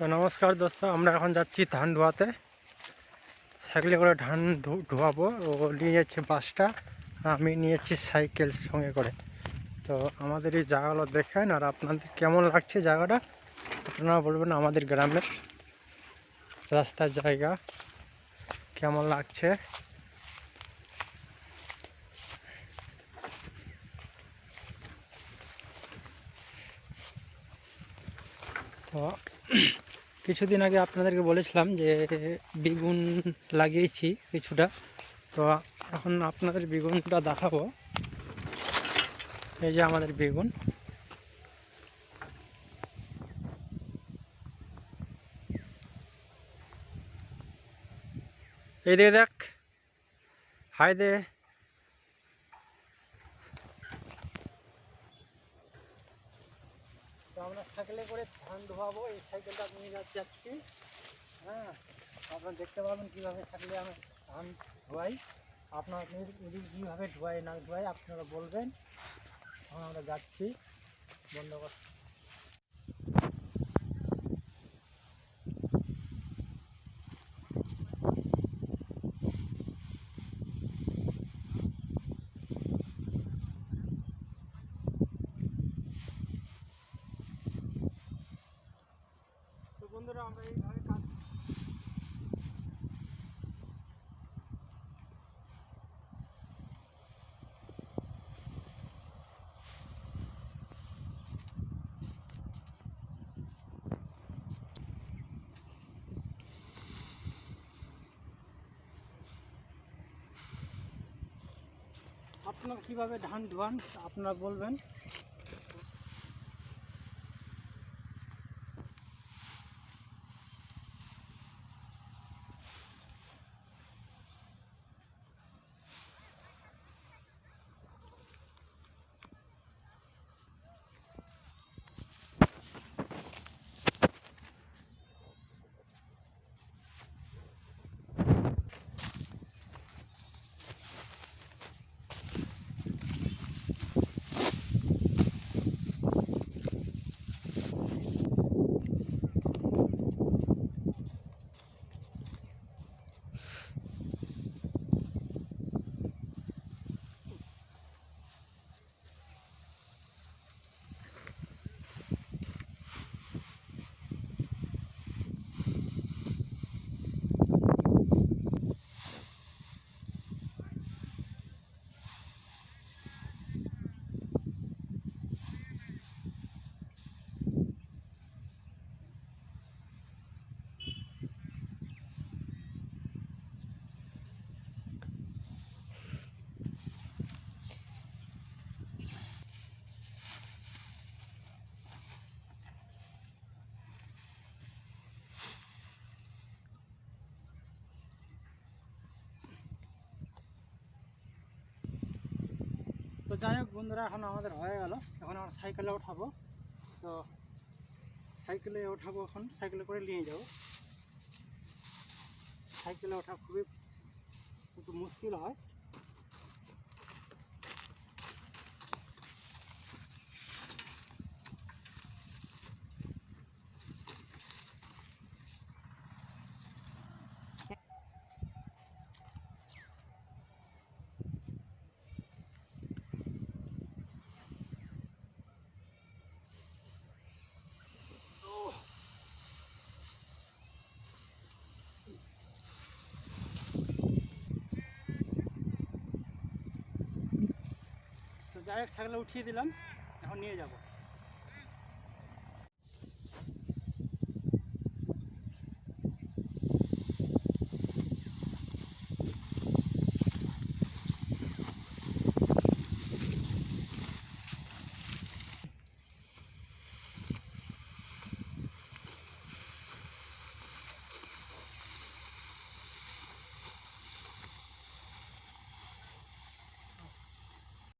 তো নমস্কার দোস্ত, আমরা এখন যাচ্ছি ধান ধোয়াতে। সাইকেলে করে ধান ধোয়াবো, ও নিয়ে যাচ্ছে বাসটা, আমি নিয়ে যাচ্ছি সাইকেল সঙ্গে করে। তো আমাদের এই জায়গাগুলো দেখেন, আর আপনাদের কেমন লাগছে জায়গাটা? আপনারা বলবেন আমাদের গ্রামের রাস্তার জায়গা কেমন লাগছে? তো কিছুদিন আগে আপনাদেরকে বলেছিলাম যে বেগুন লাগিয়েছি কিছুটা। তো এখন আপনাদের বেগুনটা দেখাবো। এই যে আমাদের বেগুন। এই দেখ। হাই দে তো আমরা সাইকেলে করে ধান ধোয়াবো, এই সাইকেলটা নিয়ে যা- যাচ্ছি। হ্যাঁ আপনারা দেখতে পাবেন কীভাবে সাইকেলে আমি ধান ধোয়াই। আপনার কীভাবে ধোয়াই না ধোয়াই আপনারা বলবেন। আমরা যাচ্ছি, বন্ধ কর তো বন্ধুরা আমরা এইভাবে কাজ আপনারা কীভাবে ধান ধোয়ান আপনারা বলবেন। যাই হোক বন্ধুরা, এখন আমাদের হয়ে গেল। এখন আমরা সাইকেলে ওঠাবো। তো সাইকেলে ওঠাবো এখন, সাইকেলে করে নিয়ে যাব। সাইকেলে ওঠা খুবই একটু মুশকিল হয়। যাই সাইকেলে উঠিয়ে দিলাম এখন নিয়ে যাব।